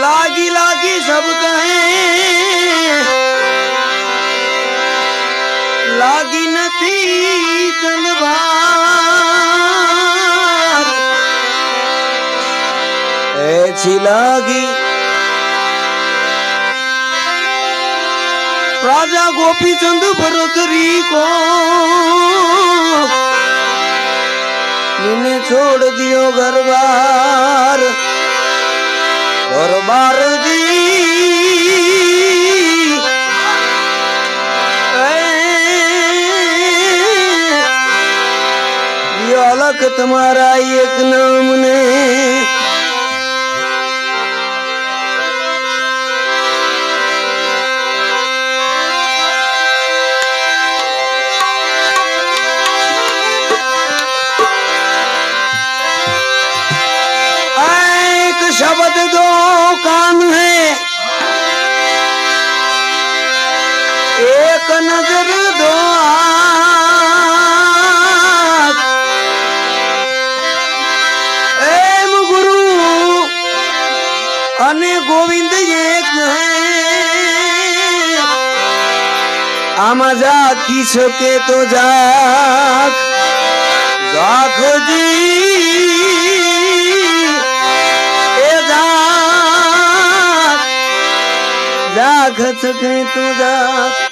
लागी लागी सब कहे। लागी न थी तलवार ऐसी लागी। राजा गोपी चंद भरोतरी को। छोड़ दियो घर बार। અલખ તમારા એક નામ ને एक એક નજર દો એમ ગુરુ અને ગોવિંદ એક આમાં જાખી શકે તો જાખ જાખજી એ જાખ જાખ શકે તો જાખ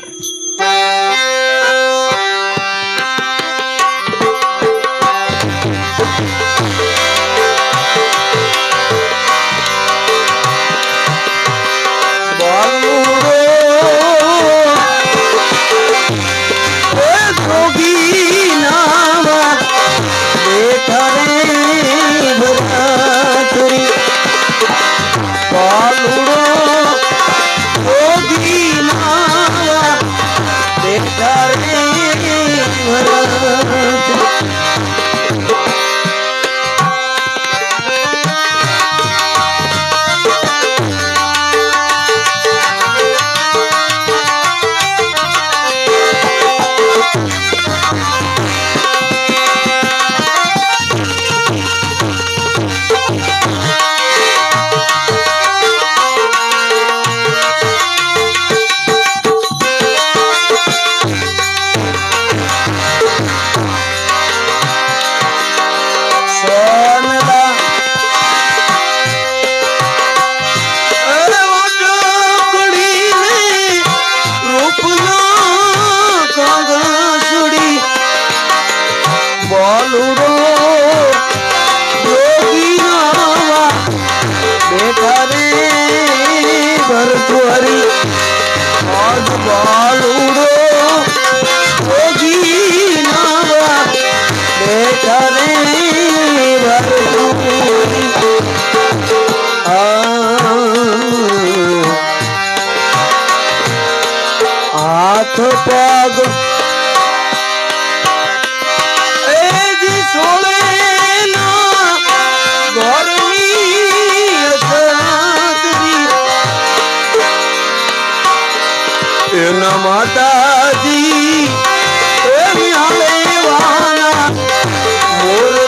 ભરતુહરી આજ બાલુડો હાથ પગ. એજી સોળેના એના માતાજી એ નિહાળે વાના મોરને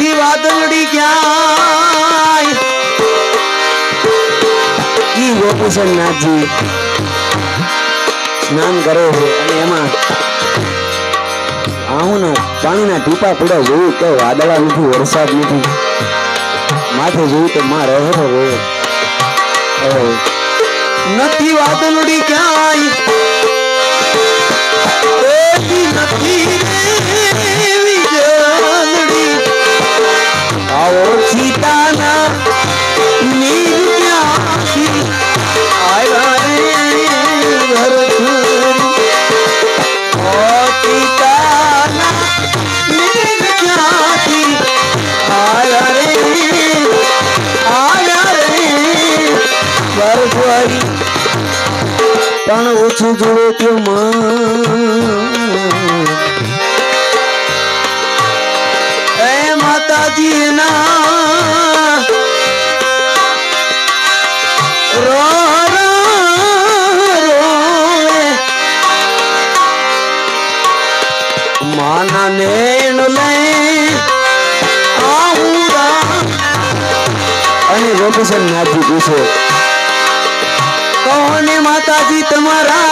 નથી વાદળડી ક્યાંય? ઈ ગોપીચંદ સ્નાન કરે છે અને એમાં આહુના પાણીના ટીપા પડ્યા જોયું કે વાદળા નથી, વરસાદ નથી. માથે જોયું તો માં રહે રોવે. નથી વાદળડી ક્યાંય? નથી રે વીજળડી આવો સીતાના નીર ક્યાંથી આવ્યા રે ભરતરી ઓ સીતાના નીર ક્યાંથી આવ્યા રે આવ્યા રે ભરતરી પણ ઓછું જોડે તો માં માતાજી ના રો રો રોવે માના નેણ લે આહુરા અને ગોપીચંદ નાથજી પૂછે કોને માતાજી તમારા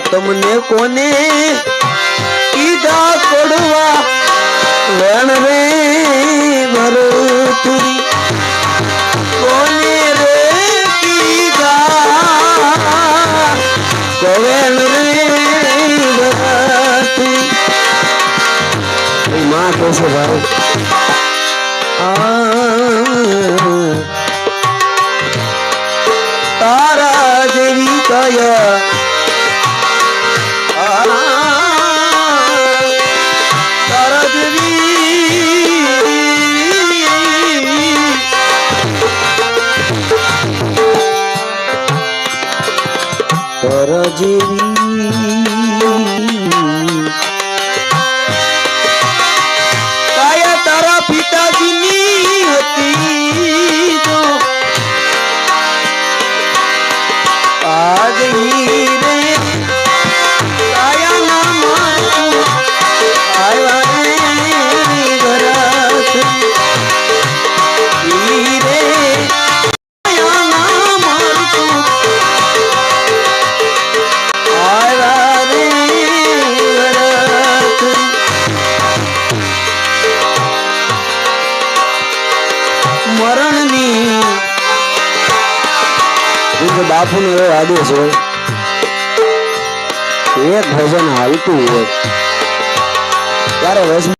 માતમને કોને કીધા પડવા? વેણ રે ભરતુરી. કોને રે કીધા? કોવેણ રે ભરતુરી. માં કહે છે તારા જેવી કયા તર બાપુનો એવો આદેશ હોય. એક ભજન હાલતું હોય. ત્યારે વચમાં